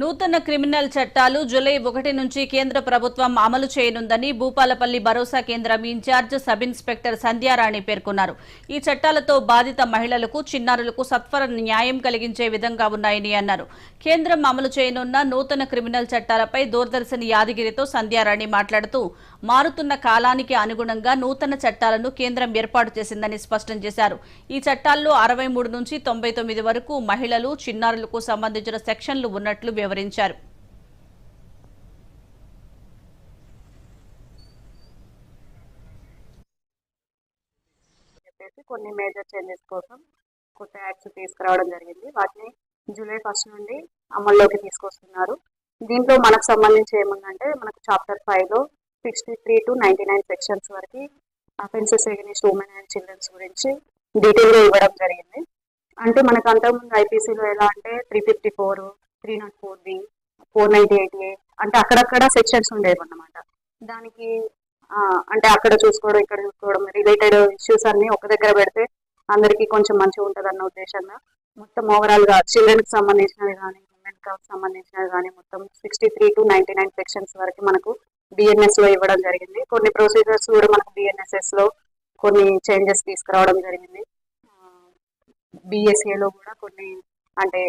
నూతన క్రిమినల్ చట్టాలు జూలై ఒకటి నుంచి కేంద్ర ప్రభుత్వం అమలు చేయనుందని భూపాలపల్లి భరోసా కేంద్రం ఇన్ఛార్జ్ సబ్ ఇన్స్పెక్టర్ సంధ్యారాణి పేర్కొన్నారు. ఈ చట్టాలతో బాధిత మహిళలకు చిన్నారులకు సత్వర న్యాయం కలిగించే విధంగా ఉన్నాయని అన్నారు. కేంద్రం అమలు చేయనున్న నూతన క్రిమినల్ చట్టాలపై దూరదర్శన్ యాదగిరితో సంధ్యారాణి మాట్లాడుతూ మారుతున్న కాలానికి అనుగుణంగా నూతన చట్టాలను కేంద్రం ఏర్పాటు చేసిందని స్పష్టం చేశారు. ఈ చట్టాల్లో అరవై మూడు నుంచి తొంభై తొమ్మిది వరకు మహిళలు చిన్నారులకు సంబంధించిన సెక్షన్లు ఉన్నట్లు వివరించారు. చెప్పేసి కొన్ని మేజర్ చేంజెస్ కోసం కొత్త యాక్ట్స్ తీసుకురావడం జరిగింది. వాటిని జూలై ఫస్ట్ నుండి అమల్లోకి తీసుకొస్తున్నారు. దీంట్లో మనకు సంబంధించి ఏముందంటే మనకు చాప్టర్ ఫైవ్లో sixty three to ninety nine sections వరకు offences against women and childrens గురించి డీటెయిల్గా ఇవ్వడం జరిగింది. అంటే మనకు అంతకుముందు ఐపీసీలో ఎలా అంటే three fifty four three nought four B four ninety eight A అంటే అక్కడక్కడ సెక్షన్స్ ఉండేవి అన్నమాట దానికి అంటే అక్కడ చూసుకోవడం ఇక్కడ చూసుకోవడం రిలేటెడ్ ఇష్యూస్ అన్ని ఒక దగ్గర పెడితే అందరికీ కొంచెం మంచిగా ఉంటుంది అన్న ఉద్దేశంగా మొత్తం ఓవరాల్గా చిల్డ్రన్కి సంబంధించినవి కానీ ఉమెన్కి సంబంధించినవి కానీ మొత్తం sixty three to ninety nine sections వరకు మనకు బిఎన్ఎస్లో ఇవ్వడం జరిగింది. కొన్ని ప్రొసీజర్స్ కూడా మనకు బిఎన్ఎస్ఎస్లో కొన్ని చేంజెస్ తీసుకురావడం జరిగింది. బిఎస్ఏ లో కూడా కొన్ని అంటే